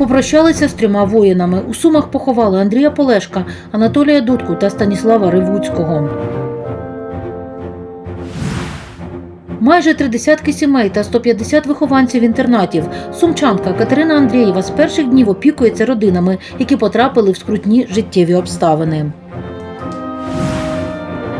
Попрощалися з трьома воїнами. У Сумах поховали Андрія Полешка, Анатолія Дудку та Станіслава Ривуцького. Майже три десятки сімей та 150 вихованців інтернатів. Сумчанка Катерина Андрієва з перших днів опікується родинами, які потрапили в скрутні життєві обставини.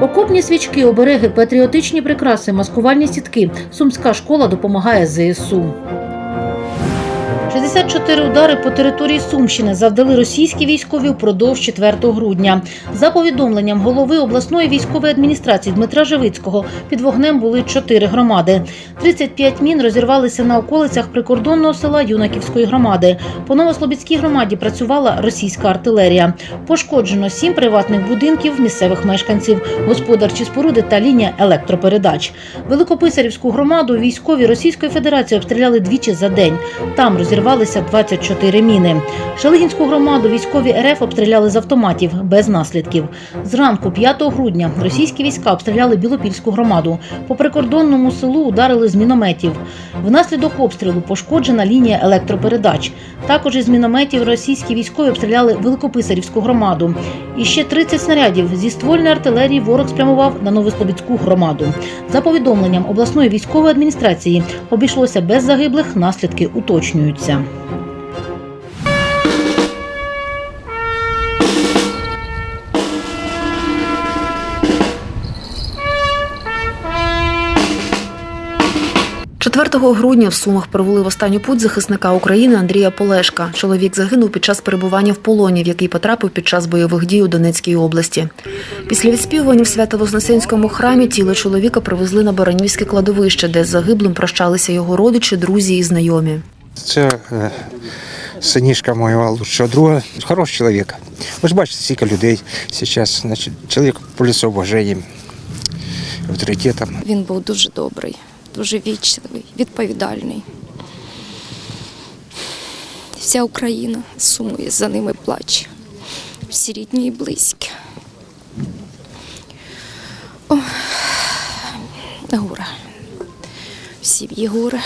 Окопні свічки, обереги, патріотичні прикраси, маскувальні сітки. Сумська школа допомагає ЗСУ. 64 удари по території Сумщини завдали російські військові впродовж 4 грудня. За повідомленням голови обласної військової адміністрації Дмитра Живицького, під вогнем були чотири громади. 35 мін розірвалися на околицях прикордонного села Юнаківської громади. По Новослобідській громаді працювала російська артилерія. Пошкоджено сім приватних будинків місцевих мешканців, господарчі споруди та лінія електропередач. Великописарівську громаду військові Російської Федерації обстріляли двічі за день. Там розірвалися 24 міни. Шелегінську громаду військові РФ обстріляли з автоматів без наслідків. Зранку 5 грудня російські війська обстріляли Білопільську громаду. По прикордонному селу ударили з мінометів. Внаслідок обстрілу пошкоджена лінія електропередач. Також із мінометів російські військові обстріляли Великописарівську громаду. І ще 30 снарядів зі ствольної артилерії ворог спрямував на Новослобідську громаду. За повідомленням обласної військової адміністрації обійшлося без загиблих, наслідки уточнюються. – 4 грудня в Сумах провели в останню путь захисника України Андрія Полешка. Чоловік загинув під час перебування в полоні, в який потрапив під час бойових дій у Донецькій області. Після відспівування в Свято-Вознесенському храмі тіло чоловіка привезли на Баранівське кладовище, де з загиблим прощалися його родичі, друзі і знайомі. Це е, синішка моєго лучшого друга. Хороший чоловік. Ви ж бачите, скільки людей зараз. Значить, чоловік полюсов уваженням, авторитетом. Він був дуже добрий, дуже вічливий, відповідальний. Вся Україна сумує за ними плаче. Всі рідні і близькі. О, горе. Всі в горе.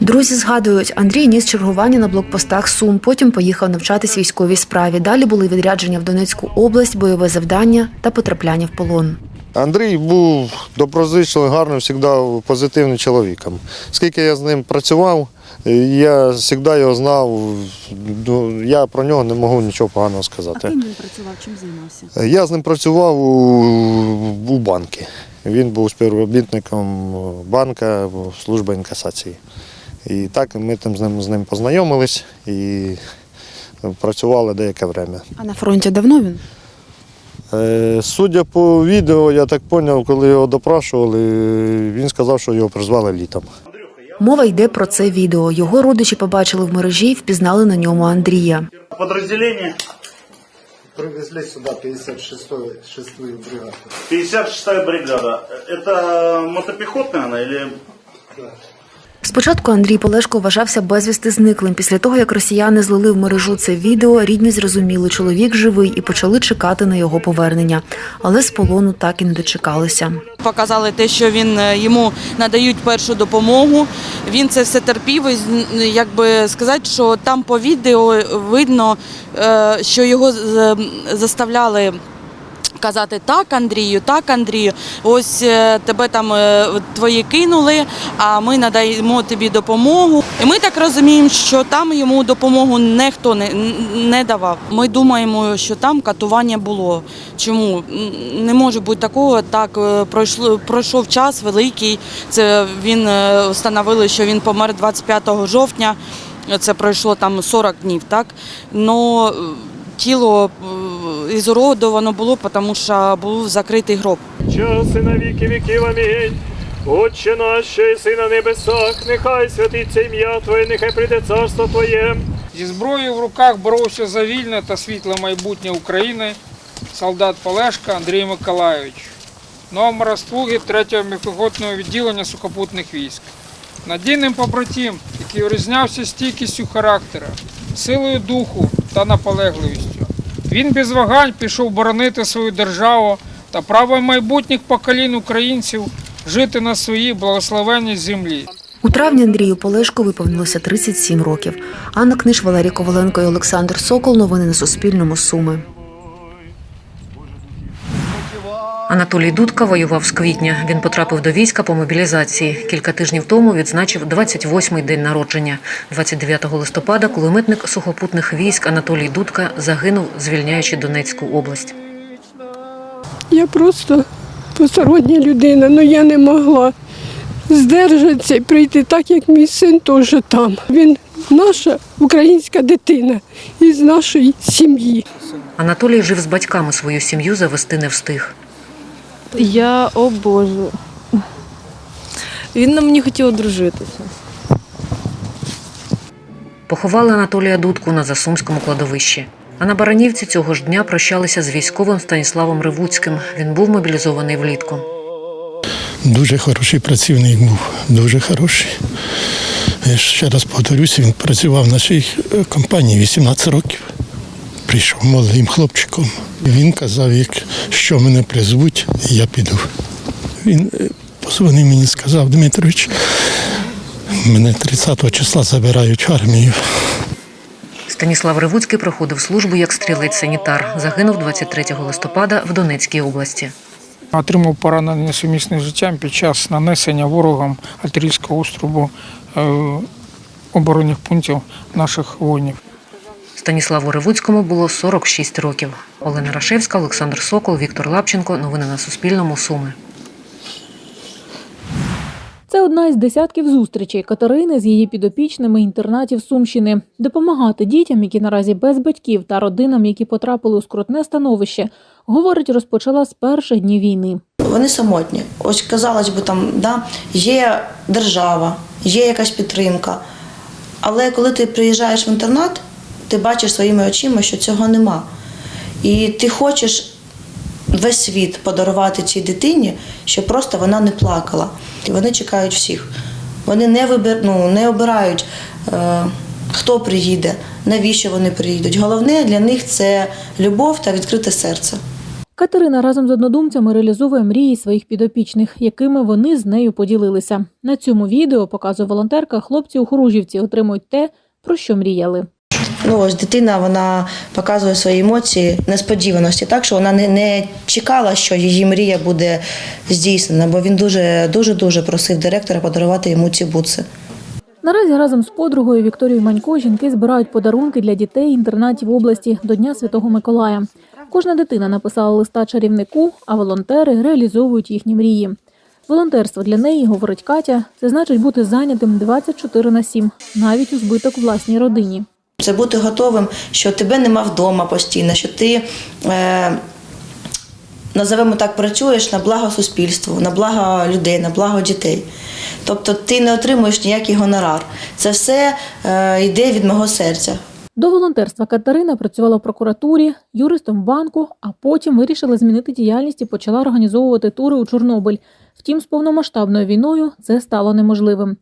Друзі згадують, Андрій ніс чергування на блокпостах Сум, потім поїхав навчатись військовій справі. Далі були відрядження в Донецьку область, бойове завдання та потрапляння в полон. Андрій був доброзичливий, гарним, завжди позитивним чоловіком. Скільки я з ним працював, я завжди його знав. ну, Я про нього не можу нічого поганого сказати. А ким він працював, чим займався? Я з ним працював у, у банки. Він був співробітником банка служби інкасації. І так ми там з ним з ним познайомились і працювали деяке время. А на фронті давно він? Е, Судя по відео, я так зрозумів, коли його допрашували, він сказав, що його призвали літом. Мова йде про це відео. Його родичі побачили в мережі і впізнали на ньому Андрія. Подразделение Привезли сюда 56-ю шестую бригаду. 56-я бригада. Это мотопехотная она или Спочатку Андрій Полешко вважався безвісти зниклим. Після того, як росіяни злили в мережу це відео, рідні зрозуміли, чоловік живий і почали чекати на його повернення. Але з полону так і не дочекалися. Показали те, що він е, йому надають першу допомогу. Він це все терпів. І якби сказати, що там по відео видно, е, що його заставляли. Казати так, Андрію, так, Андрію. Ось е, тебе там е, твої кинули, а ми надаємо тобі допомогу. І ми так розуміємо, що там йому допомогу ніхто не, не давав. Ми думаємо, що там катування було. Чому не може бути такого? Так е, пройшло пройшов час великий. Це він встановили, що він помер 25 жовтня. Це пройшло там 40 днів, так но тіло ізуродовано було, тому що був закритий гроб. час і на віки віків амінь. Отче наш, що єси на небесах, нехай святиться ім'я Твоє, нехай прийде царство Твоє. Зі зброєю в руках боровся за вільне та світле майбутнє України солдат Полешка Андрій Миколайович, номера слуги 3-го міжпіхотного відділення сухопутних військ. Надійним побратим, який вирізнявся стійкістю характера, силою духу та наполегливістю. Він без вагань пішов боронити свою державу та право майбутніх поколінь українців жити на своїй благословенній землі. У У травні Андрію Полешко виповнилося 37 років. Анна Книж, Валерій Коваленко і Олександр Сокол. Новини на Суспільному. Суми. Анатолій Дудка воював з квітня. Він потрапив до війська по мобілізації. Кілька тижнів тому відзначив 28-й день народження. 29 листопада кулеметник сухопутних військ Анатолій Дудка загинув, звільняючи Донецьку область. Я просто постороння людина, але я не могла здержатися і прийти так, як мій син теж там. Він наша українська дитина із нашої сім'ї. Анатолій жив з батьками свою сім'ю завести не встиг. Я о Боже. Він на мені хотів одружитися. Поховали Анатолія Дудку на Засумському кладовищі. А на Баранівці цього ж дня прощалися з військовим Станіславом Ривуцьким. Він був мобілізований влітку. Дуже хороший працівник був, дуже хороший. Я ще раз повторюся, він працював в нашій е, компанії 18 років. Прийшов молодим хлопчиком. Він казав, як що мене призвуть, я піду. Він е, позвонив мені, сказав, Дмитрович, мене 30 числа забирають в армію. Станіслав Ривуцький проходив службу як стрілець-санітар. Загинув 23 листопада в Донецькій області. Отримав поранення сумісне з життям під час нанесення ворогом артилерійського острубу е, оборонних пунктів наших воїнів. Станіславу Ривуцькому було 46 років. Олена Рашевська, Олександр Сокол, Віктор Лапченко. Новини на Суспільному. Суми. Це одна із десятків зустрічей Катерини з її підопічними інтернатів Сумщини. Допомагати дітям, які наразі без батьків, та родинам, які потрапили у скрутне становище, говорить, розпочала з перших днів війни. Вони самотні. Ось казалось би, там да, є держава, є якась підтримка. Але коли ти приїжджаєш в інтернат, ти бачиш своїми очима, що цього нема. І ти хочеш весь світ подарувати цій дитині, щоб просто вона не плакала. І вони чекають всіх. Вони не вибір, ну, не обирають, е, хто приїде, навіщо вони приїдуть. Головне для них це любов та відкрите серце. Катерина разом з однодумцями реалізовує мрії своїх підопічних, якими вони з нею поділилися. На цьому відео показує волонтерка. Хлопці у Хоружівці отримують те, про що мріяли. Ну, ось дитина вона показує свої емоції несподіваності, так що вона не, не чекала, що її мрія буде здійснена, бо він дуже дуже дуже просив директора подарувати йому ці бутси. Наразі разом з подругою Вікторією Манько жінки збирають подарунки для дітей інтернатів області до Дня Святого Миколая. Кожна дитина написала листа чарівнику, а волонтери реалізовують їхні мрії. Волонтерство для неї, говорить Катя, це значить бути зайнятим 24 на 7, навіть у збиток власній родині. Це бути готовим, що тебе нема вдома постійно, що ти. Е, Називаємо так, працюєш на благо суспільству, на благо людей, на благо дітей. Тобто ти не отримуєш ніякий гонорар. Це все е, йде від мого серця. До волонтерства Катерина працювала в прокуратурі, юристом банку, а потім вирішила змінити діяльність і почала організовувати тури у Чорнобиль. Втім, з повномасштабною війною це стало неможливим.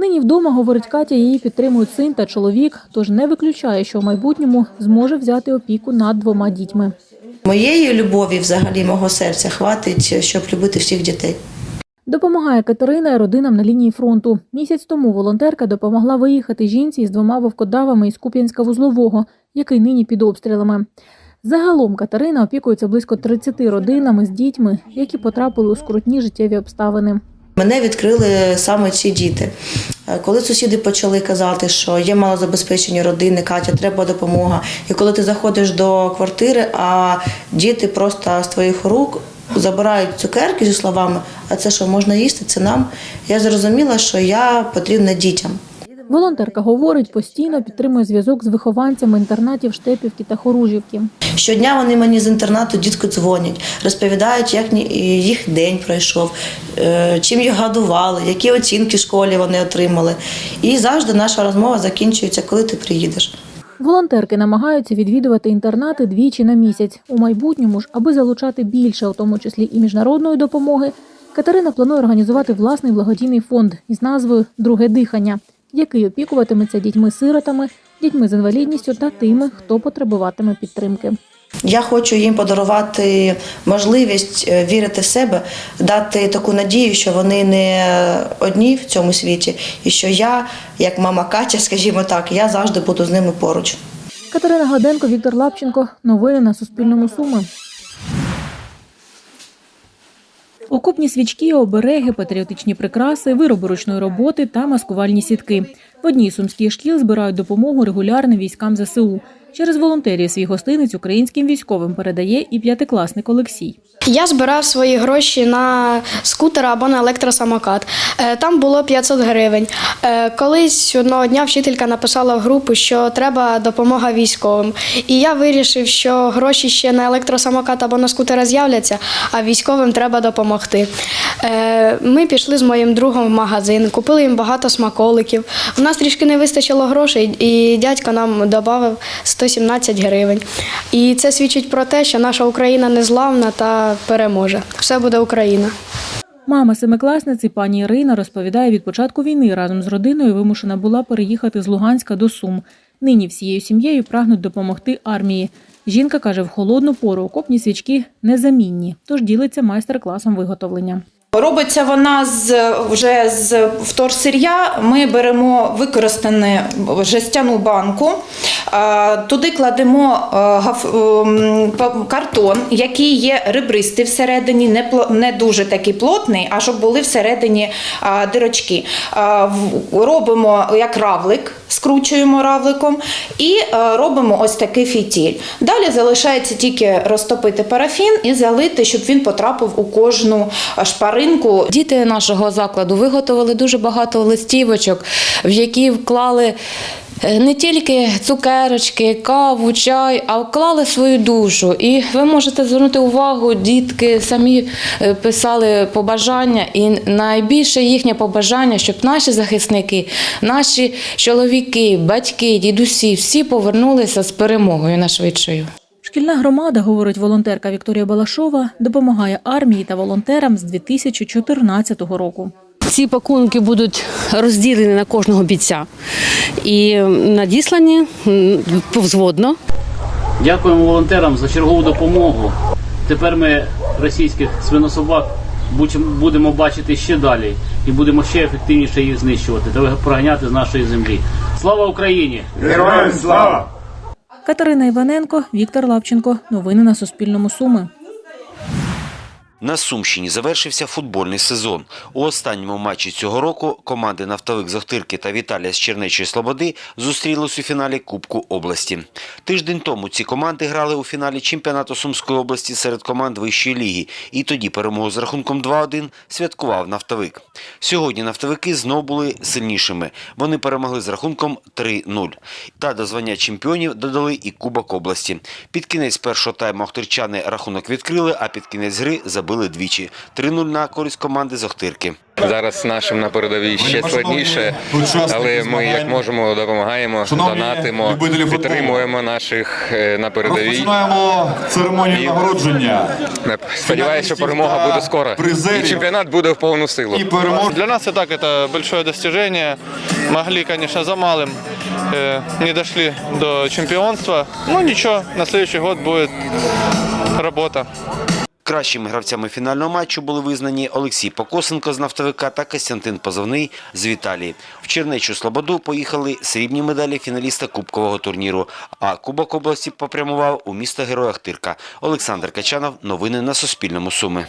Нині вдома, говорить Катя, її підтримують син та чоловік, тож не виключає, що в майбутньому зможе взяти опіку над двома дітьми. Моєї любові, взагалі, мого серця хватить, щоб любити всіх дітей. Допомагає Катерина родинам на лінії фронту. Місяць тому волонтерка допомогла виїхати жінці з двома вовкодавами із Куп'янська вузлового, який нині під обстрілами. Загалом Катерина опікується близько 30 родинами з дітьми, які потрапили у скрутні життєві обставини. Мене відкрили саме ці діти. Е, Коли сусіди почали казати, що є малозабезпечені родини, Катя, треба допомога. І коли ти заходиш до квартири, а діти просто з твоїх рук забирають цукерки зі словами, а це що можна їсти, це нам. Я зрозуміла, що я потрібна дітям. Волонтерка говорить, постійно підтримує зв'язок з вихованцями інтернатів Штепівки та Хоружівки. Щодня вони мені з інтернату дітки дзвонять, розповідають, як їх день пройшов, е, чим їх годували, які оцінки в школі вони отримали. І завжди наша розмова закінчується, коли ти приїдеш. Волонтерки намагаються відвідувати інтернати двічі на місяць. У майбутньому ж, аби залучати більше, у тому числі і міжнародної допомоги, Катерина планує організувати власний благодійний фонд із назвою Друге дихання, який опікуватиметься дітьми-сиротами, дітьми з інвалідністю та тими, хто потребуватиме підтримки. Я хочу їм подарувати можливість е, вірити в себе, дати таку надію, що вони не одні в цьому світі, і що я, як мама Катя, скажімо так, я завжди буду з ними поруч. Катерина Гладенко, Віктор Лапченко. Новини на Суспільному Суми. Окупні свічки, обереги, патріотичні прикраси, вироби ручної роботи та маскувальні сітки. В одній сумській шкіл збирають допомогу регулярним військам ЗСУ. Через волонтерів свій гостинець українським військовим передає і п'ятикласник Олексій. Я збирав свої гроші на скутер або на електросамокат. Е, Там було 500 гривень. Е, Колись одного дня вчителька написала в групу, що треба допомога військовим. І я вирішив, що гроші ще на електросамокат або на скутера з'являться, а військовим треба допомогти. Е, Ми пішли з моїм другом в магазин, купили їм багато смаколиків. У нас трішки не вистачило грошей, і дядько нам додав 117 гривень. І це свідчить про те, що наша Україна незламна та переможе. Все буде Україна. Мама семикласниці пані Ірина розповідає, від початку війни разом з родиною вимушена була переїхати з Луганська до Сум. Нині всією сім'єю прагнуть допомогти армії. Жінка каже, в холодну пору окопні свічки незамінні, тож ділиться майстер-класом виготовлення. Робиться вона з вже з вторсир'я. Ми беремо використану жестяну банку, туди кладемо гаф- ем, картон, який є ребристий всередині, не дуже такий плотний, а щоб були всередині дирочки. Робимо як равлик, скручуємо равликом і робимо ось такий фітіль. Далі залишається тільки розтопити парафін і залити, щоб він потрапив у кожну а, шпаринку. Діти нашого закладу виготовили дуже багато листівочок, в які вклали е, не тільки цукерочки, каву, чай, а вклали свою душу. І ви можете звернути увагу, дітки самі е, писали побажання, і найбільше їхнє побажання, щоб наші захисники, наші чоловіки, батьки, дідусі всі повернулися з перемогою найшвидшою. Шкільна громада, говорить волонтерка Вікторія Балашова, допомагає армії та волонтерам з 2014 року. Ці пакунки будуть розділені на кожного бійця і надіслані повзводно. Дякуємо волонтерам за чергову допомогу. Тепер ми російських свинособак будем- будемо бачити ще далі і будемо ще ефективніше їх знищувати та проганяти з нашої землі. Слава Україні! Героям слава! Катерина Іваненко, Віктор Лапченко. Новини на Суспільному Суми. На Сумщині завершився футбольний сезон. У останньому матчі цього року команди Нафтовик з Охтирки та Віталія з Чернечої Слободи зустрілись у фіналі Кубку області. Тиждень тому ці команди грали у фіналі чемпіонату Сумської області серед команд вищої ліги. І тоді перемогу з рахунком 2-1 святкував Нафтовик. Сьогодні нафтовики знов були сильнішими. Вони перемогли з рахунком 3-0. Та до звання чемпіонів додали і Кубок області. Під кінець першого тайму охтирчани рахунок відкрили, а під кінець гри забили двічі. 3-0 на користь команди з Охтирки. Зараз нашим на передовій ще складніше, але ми як можемо допомагаємо, донатимо, підтримуємо наших е, на передовій. Розпочинаємо церемонію нагородження. Сподіваюся, що перемога буде скоро. І чемпіонат буде в повну силу. Для нас и так это большое достижение. Могли, конечно, за малым э, не дошли до чемпионства. Ну ничего, на следующий год будет работа. Кращими гравцями фінального матчу були визнані Олексій Покосенко з нафтовика та Костянтин Позовний з Віталії. В Чернечу Слободу поїхали срібні медалі фіналіста Кубкового турніру. А Кубок області попрямував у місто Героя Ахтирка. Олександр Качанов. Новини на Суспільному. Суми.